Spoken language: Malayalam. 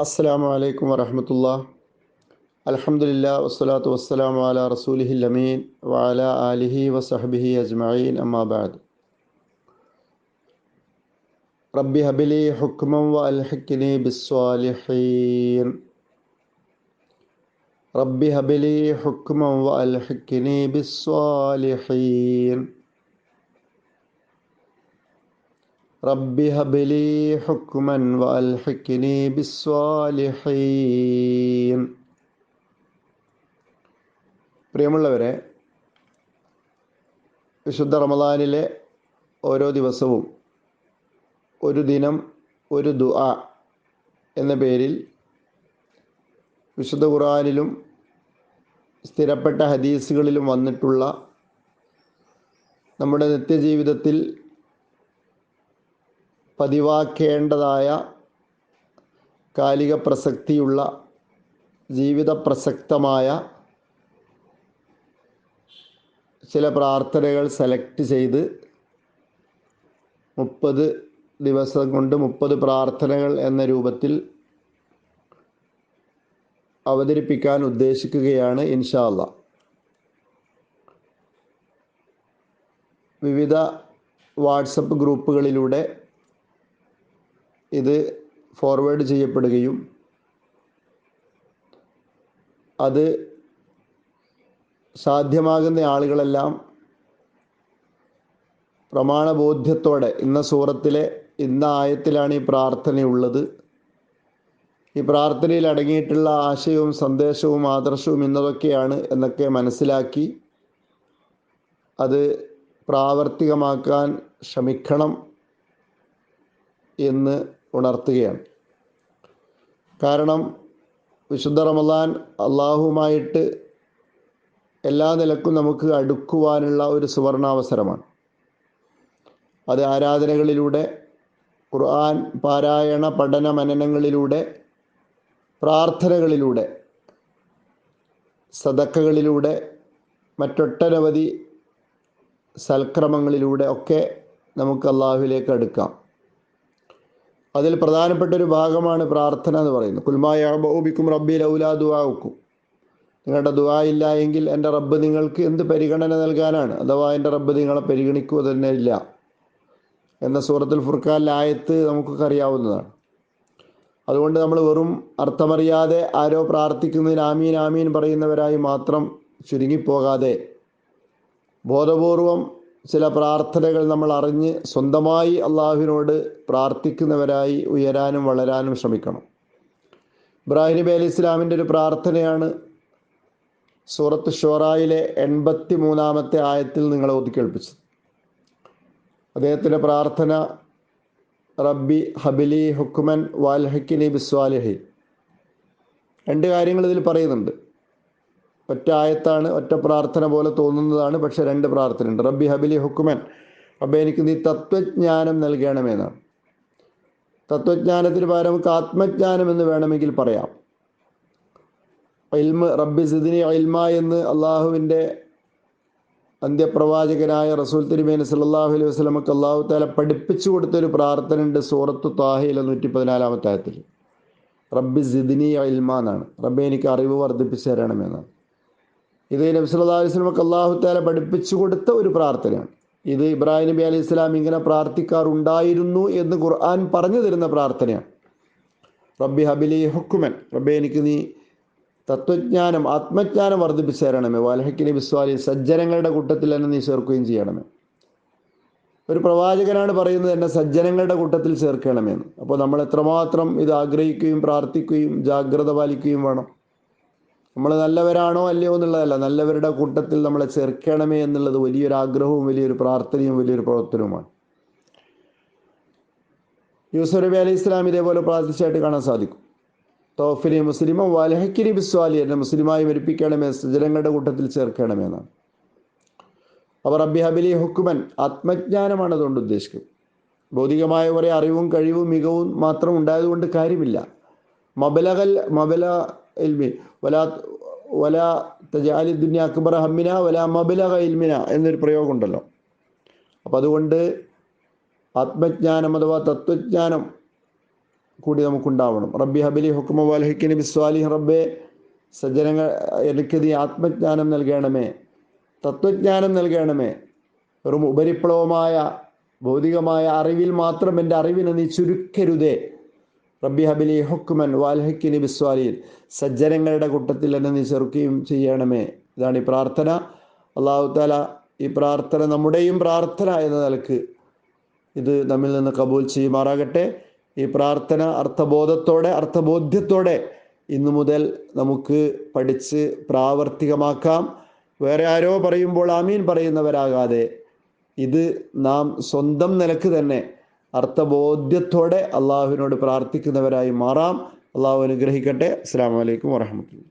അസ്സാം വലൈക്കും വറഹമത്തുള്ള അലഹമുല്ല വസ്സലാത്തു വസ്സലാം വാല റസൂലിഹിൽ അമീൻ വാല ആലിഹി വസഹബിഹി അജ്മഈൻ അമ്മാബാദ് റബ്ബി ഹബിലി ഹുക്മം വ അൽഹിക്കിനി ബിസ്വാലിഹീൻ റബ്ബി ഹബിലി ഹുക്മം വ അൽഹിക്കിനി ബിസ്വാലിഹീൻ പ്രിയമുള്ളവരെ വിശുദ്ധ റമദാനിലെ ഓരോ ദിവസവും ഒരു ദിനം ഒരു ദുആ എന്ന പേരിൽ വിശുദ്ധ ഖുറാനിലും സ്ഥിരപ്പെട്ട ഹദീസുകളിലും വന്നിട്ടുള്ള നമ്മുടെ നിത്യജീവിതത്തിൽ പതിവാക്കേണ്ടതായ കാലിക പ്രസക്തിയുള്ള ജീവിത പ്രസക്തമായ ചില പ്രാർത്ഥനകൾ സെലക്ട് ചെയ്ത് മുപ്പത് ദിവസം കൊണ്ട് മുപ്പത് പ്രാർത്ഥനകൾ എന്ന രൂപത്തിൽ അവതരിപ്പിക്കാൻ ഉദ്ദേശിക്കുകയാണ് ഇൻഷാല്ല വിവിധ വാട്സപ്പ് ഗ്രൂപ്പുകളിലൂടെ ഇത് ഫോർവേഡ് ചെയ്യപ്പെടുകയും അത് സാധ്യമാകുന്ന ആളുകളെല്ലാം പ്രമാണബോധ്യത്തോടെ ഇന്ന സൂറത്തിലെ ഇന്ന ആയത്തിലാണ് ഈ പ്രാർത്ഥനയുള്ളത്. ഈ പ്രാർത്ഥനയിൽ അടങ്ങിയിട്ടുള്ള ആശയവും സന്ദേശവും ആദർശവും ഇന്നതൊക്കെയാണ് എന്നൊക്കെ മനസ്സിലാക്കി അത് പ്രാവർത്തികമാക്കാൻ ശ്രമിക്കണം എന്ന് ഉണർത്തുകയാണ്. കാരണം വിശുദ്ധ റമദാൻ അള്ളാഹുമായിട്ട് എല്ലാ നിലക്കും നമുക്ക് അടുക്കുവാനുള്ള ഒരു സുവർണാവസരമാണ്. അത് ആരാധനകളിലൂടെ ഖുർആൻ പാരായണ പഠന മനനങ്ങളിലൂടെ പ്രാർത്ഥനകളിലൂടെ സദക്കകളിലൂടെ മറ്റൊട്ടനവധി സൽക്രമങ്ങളിലൂടെ ഒക്കെ നമുക്ക് അള്ളാഹുവിലേക്ക് അടുക്കാം. അതിൽ പ്രധാനപ്പെട്ട ഒരു ഭാഗമാണ് പ്രാർത്ഥന എന്ന് പറയുന്നത്. കുൽമായ ബൗബിക്കും റബ്ബി ലൗലാ ദുവാക്കും നിങ്ങളുടെ ദുവാ ഇല്ല എങ്കിൽ എന്റെ റബ്ബ് നിങ്ങൾക്ക് എന്ത് പരിഗണന നൽകാനാണ്? അഥവാ എന്റെ റബ്ബ് നിങ്ങളെ പരിഗണിക്കുക തന്നെ ഇല്ല. എന്ന സൂറത്തുൽ ഫുർഖാനിലെ ആയത്ത് നമുക്കൊക്കെ അറിയാവുന്നതാണ്. അതുകൊണ്ട് നമ്മൾ വെറും അർത്ഥമറിയാതെ ആരോ പ്രാർത്ഥിക്കുന്നതിന് ആമീൻ ആമീൻ പറയുന്നവരായി മാത്രം ചുരുങ്ങിപ്പോകാതെ ബോധപൂർവം ചില പ്രാർത്ഥനകൾ നമ്മൾ അറിഞ്ഞ് സ്വന്തമായി അള്ളാഹുവിനോട് പ്രാർത്ഥിക്കുന്നവരായി ഉയരാനും വളരാനും ശ്രമിക്കണം. ഇബ്രാഹിം നബി അലി ഇസ്ലാമിന്റെ ഒരു പ്രാർത്ഥനയാണ് സൂറത്ത് ഷോറായിലെ എൺപത്തി മൂന്നാമത്തെ ആയത്തിൽ നിങ്ങളെ ഒതുക്കേൽപ്പിച്ചത് അദ്ദേഹത്തിന്റെ പ്രാർത്ഥന റബ്ബി ഹബിലി ഹുക്കുമൻ വാൽഹക്കിനി ബിസ്വാലിഹി രണ്ട് കാര്യങ്ങൾ ഇതിൽ പറയുന്നുണ്ട്. ഒറ്റ ആയത്താണ് ഒറ്റ പ്രാർത്ഥന പോലെ തോന്നുന്നതാണ് പക്ഷേ രണ്ട് പ്രാർത്ഥന ഉണ്ട് റബ്ബി ഹബിലി ഹുക്കുമൻ അപ്പം എനിക്ക് നീ തത്വജ്ഞാനം നൽകണമെന്നാണ് തത്വജ്ഞാനത്തിന് പകരം നമുക്ക് ആത്മജ്ഞാനം എന്ന് വേണമെങ്കിൽ പറയാം. ഇൽമ റബ്ബി സിദിനി ഇൽമ എന്ന് അള്ളാഹുവിന്റെ അന്ത്യപ്രവാചകനായ റസൂൽ തിരുമേനി സല്ലാഹു അലൈഹി വസ്ലമക്ക് അള്ളാഹു താല പഠിപ്പിച്ചു കൊടുത്തൊരു പ്രാർത്ഥന ഉണ്ട് സൂറത്ത് താഹയിൽ നൂറ്റി പതിനാലാമത്തെ ആയത്തിൽ. റബ്ബി സിദിനി ഇൽമ എന്നാണ്. റബ്ബെ എനിക്ക് അറിവ് വർദ്ധിപ്പിച്ചു തരണമെന്നാണ് ഇത് നബി സല്ലാ അലൈഹി സ്വലമക്ക് അള്ളാഹു താല പഠിപ്പിച്ചു കൊടുത്ത ഒരു പ്രാർത്ഥനയാണ്. ഇത് ഇബ്രാഹിം നബി അലൈഹി സ്വലാം ഇങ്ങനെ പ്രാർത്ഥിക്കാറുണ്ടായിരുന്നു എന്ന് ഖുർആൻ പറഞ്ഞു തരുന്ന പ്രാർത്ഥനയാണ്. റബ്ബി ഹബിലി ഹുക്കുമൻ റബ്ബെ എനിക്ക് നീ തത്വജ്ഞാനം ആത്മജ്ഞാനം വർദ്ധിപ്പിച്ചു തരണമേ. വാൽഹക്കിനി ബിസ്വാലി സജ്ജനങ്ങളുടെ കൂട്ടത്തിൽ എന്നെ നീ ചേർക്കുകയും ചെയ്യണമേ. ഒരു പ്രവാചകനാണ് പറയുന്നത് എന്നെ സജ്ജനങ്ങളുടെ കൂട്ടത്തിൽ ചേർക്കണമെന്ന് അപ്പോൾ നമ്മൾ എത്രമാത്രം ഇത് ആഗ്രഹിക്കുകയും പ്രാർത്ഥിക്കുകയും ജാഗ്രത പാലിക്കുകയും വേണം. നമ്മൾ നല്ലവരാണോ അല്ലയോ എന്നുള്ളതല്ല. നല്ലവരുടെ കൂട്ടത്തിൽ നമ്മളെ ചേർക്കണമേ എന്നുള്ളത് വലിയൊരു ആഗ്രഹവും വലിയൊരു പ്രാർത്ഥനയും വലിയൊരു പ്രവർത്തനവുമാണ്. യൂസഫ് നബി അലൈഹി ഇസ്ലാം ഇതേപോലെ പ്രാർത്ഥിച്ചായിട്ട് കാണാൻ സാധിക്കും. തോഫിലി മുസ്ലിമോ വലഹക്കിരി ബിസ്വാലി എന്നെ മുസ്ലിമായി മരിപ്പിക്കണമേ ജനങ്ങളുടെ കൂട്ടത്തിൽ ചേർക്കണമേ എന്നാണ്. അവർ റബ്ബി ഹബിലി ഹുക്കുമൻ ആത്മജ്ഞാനമാണ് അതുകൊണ്ട് ഉദ്ദേശിക്കുന്നത്. ഭൗതികമായ കുറേ അറിവും കഴിവും മികവും മാത്രം ഉണ്ടായതുകൊണ്ട് കാര്യമില്ല. മബലകൽ മബല ഇൽമി വലാ വലാ തജാലി ദുന്യ അക്ബർ ഹമ്മിന വലാ മബിലക ഇൽമിന എന്നൊരു പ്രയോഗമുണ്ടല്ലോ. അപ്പം അതുകൊണ്ട് ആത്മജ്ഞാനം അഥവാ തത്വജ്ഞാനം കൂടി നമുക്കുണ്ടാവണം. റബ്ബി ഹബിലി ഹുക്കുമ വലഹിക്കിനി ബിസ്വാലി റബ്ബെ സജ്ജനങ്ങൾ എനിക്ക് നീ ആത്മജ്ഞാനം നൽകണമേ. തത്വജ്ഞാനം നൽകണമേ. വെറും ഉപരിപ്ലവമായ ഭൗതികമായ അറിവിൽ മാത്രം എന്റെ അറിവിനെ നീ ചുരുക്കരുതേ. റബ്ബി ഹബിലി ഹുക്കുമൻ വാൽഹിക്കിനി ബിസ്വാലിയിൽ സജ്ജനങ്ങളുടെ കൂട്ടത്തിൽ എന്നെ നീ ചെറുക്കുകയും ചെയ്യണമേ. ഇതാണ് ഈ പ്രാർത്ഥന. അള്ളാഹു താല ഈ പ്രാർത്ഥന നമ്മുടെയും പ്രാർത്ഥന എന്ന നിലയ്ക്ക് ഇത് നമ്മിൽ നിന്ന് കബൂൽ ചെയ്യുമാറാകട്ടെ. ഈ പ്രാർത്ഥന അർത്ഥബോധത്തോടെ അർത്ഥബോധ്യത്തോടെ ഇന്നു മുതൽ നമുക്ക് പഠിച്ച് പ്രാവർത്തികമാക്കാം. വേറെ ആരോ പറയുമ്പോൾ ആമീൻ പറയുന്നവരാകാതെ ഇത് നാം സ്വന്തം നിലയ്ക്ക് തന്നെ അർത്ഥബോധ്യത്തോടെ അള്ളാഹുവിനോട് പ്രാർത്ഥിക്കുന്നവരായി മാറാം. അള്ളാഹു അനുഗ്രഹിക്കട്ടെ. അസ്സാം വലൈക്കും വാഹമത്തുള്ള